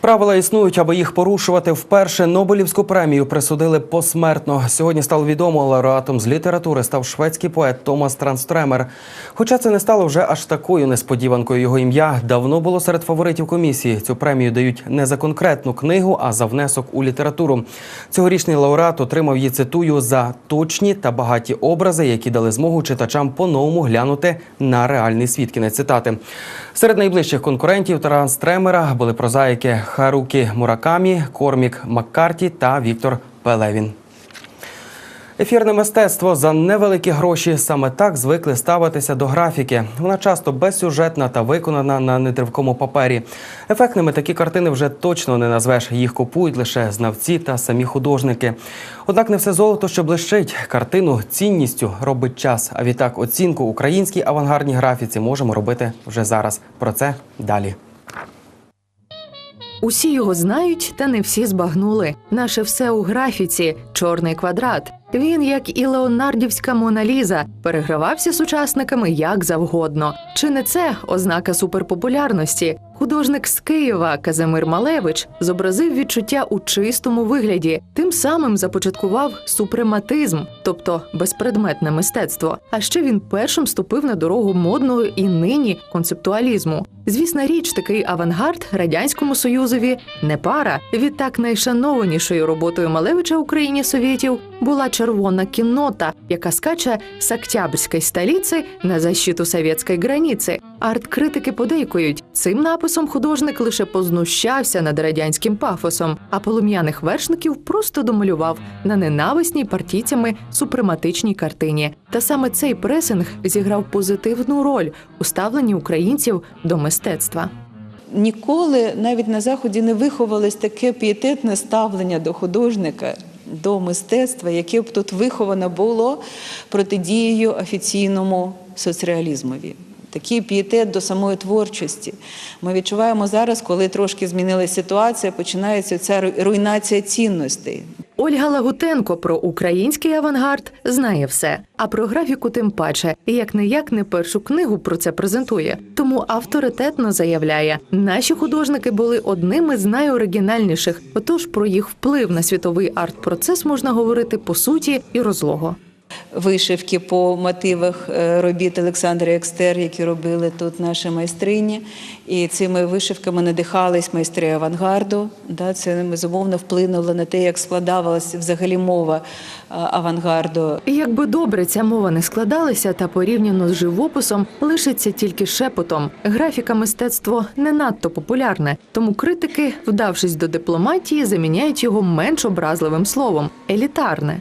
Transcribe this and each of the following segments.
Правила існують, аби їх порушувати. Вперше Нобелівську премію присудили посмертно. Сьогодні стало відомо, лауреатом з літератури став шведський поет Томас Транстремер. Хоча це не стало вже аж такою несподіванкою. Його ім'я давно було серед фаворитів комісії. Цю премію дають не за конкретну книгу, а за внесок у літературу. Цьогорічний лауреат отримав її цитую за точні та багаті образи, які дали змогу читачам по-новому глянути на реальний світ. Кінець цитати. Серед найближчих конкурентів Транстремера були прозаїки Харукі Муракамі, Кормік Маккарті та Віктор Пелевін. Ефірне мистецтво за невеликі гроші саме так звикли ставитися до графіки. Вона часто безсюжетна та виконана на нетривкому папері. Ефектними такі картини вже точно не назвеш. Їх купують лише знавці та самі художники. Однак не все золото, що блищить. Картину цінністю робить час. А відтак оцінку українській авангардній графіці можемо робити вже зараз. Про це далі. Усі його знають, та не всі збагнули. Наше все у графіці, чорний квадрат. Він, як і Леонардівська Моналіза, перегравався сучасниками як завгодно. Чи не це ознака суперпопулярності? Художник з Києва Казимир Малевич зобразив відчуття у чистому вигляді, тим самим започаткував супрематизм, тобто безпредметне мистецтво. А ще він першим ступив на дорогу модного і нині концептуалізму. Звісна річ, такий авангард радянському союзові не пара. Відтак найшанованішою роботою Малевича Україні совєтів була червона кіннота, яка скаче з Октябрьської столиці на защиту совєтської границі. Арт-критики подейкують, цим написом художник лише познущався над радянським пафосом, а полум'яних вершників просто домалював на ненависній партійцями супрематичній картині. Та саме цей пресинг зіграв позитивну роль у ставленні українців до мистецтва. Ніколи навіть на заході не виховалось таке пієтетне ставлення до художника, до мистецтва, яке б тут виховано було протидією офіційному соцреалізмові. Такий пієтет до самої творчості. Ми відчуваємо зараз, коли трошки змінилася ситуація, починається ця руйнація цінностей. Ольга Лагутенко про український авангард знає все. А про графіку тим паче, як не як не першу книгу про це презентує. Тому авторитетно заявляє, наші художники були одними з найоригінальніших. Отож про їх вплив на світовий арт-процес можна говорити по суті і розлого. Вишивки по мотивах е, робіт Олександра Екстер, які робили тут наші майстрині. І цими вишивками надихались майстри авангарду. Це безумовно вплинуло на те, як складалася взагалі мова е, авангарду. Якби добре ця мова не складалася, та порівняно з живописом лишиться тільки шепотом. Графіка мистецтво не надто популярне, тому критики, вдавшись до дипломатії, заміняють його менш образливим словом елітарне.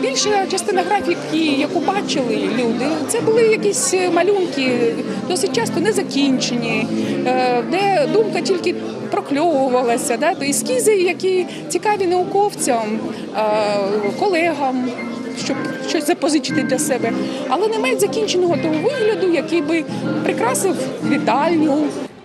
Більша частина графіки, яку бачили люди, це були якісь малюнки, досить часто незакінчені, е, де думка тільки прокльовувалася. Да? То ескізи, які цікаві науковцям, е, колегам, щоб щось запозичити для себе, але не мають закінченого того вигляду, який би прикрасив вітальню,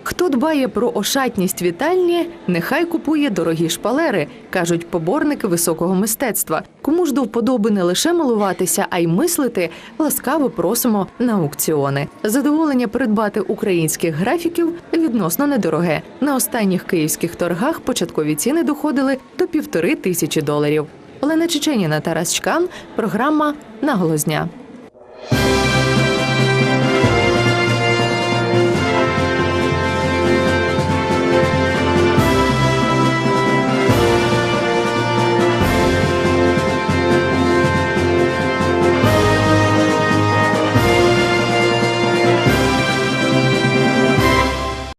Хто дбає про ошатність вітальні, нехай купує дорогі шпалери, кажуть поборники високого мистецтва. Кому ж до вподоби не лише милуватися, а й мислити, ласкаво просимо на аукціони. Задоволення придбати українських графіків відносно недороге. На останніх київських торгах початкові ціни доходили до півтори тисячі доларів. Олена Чеченіна, Тарас Чкан, програма Наголос дня.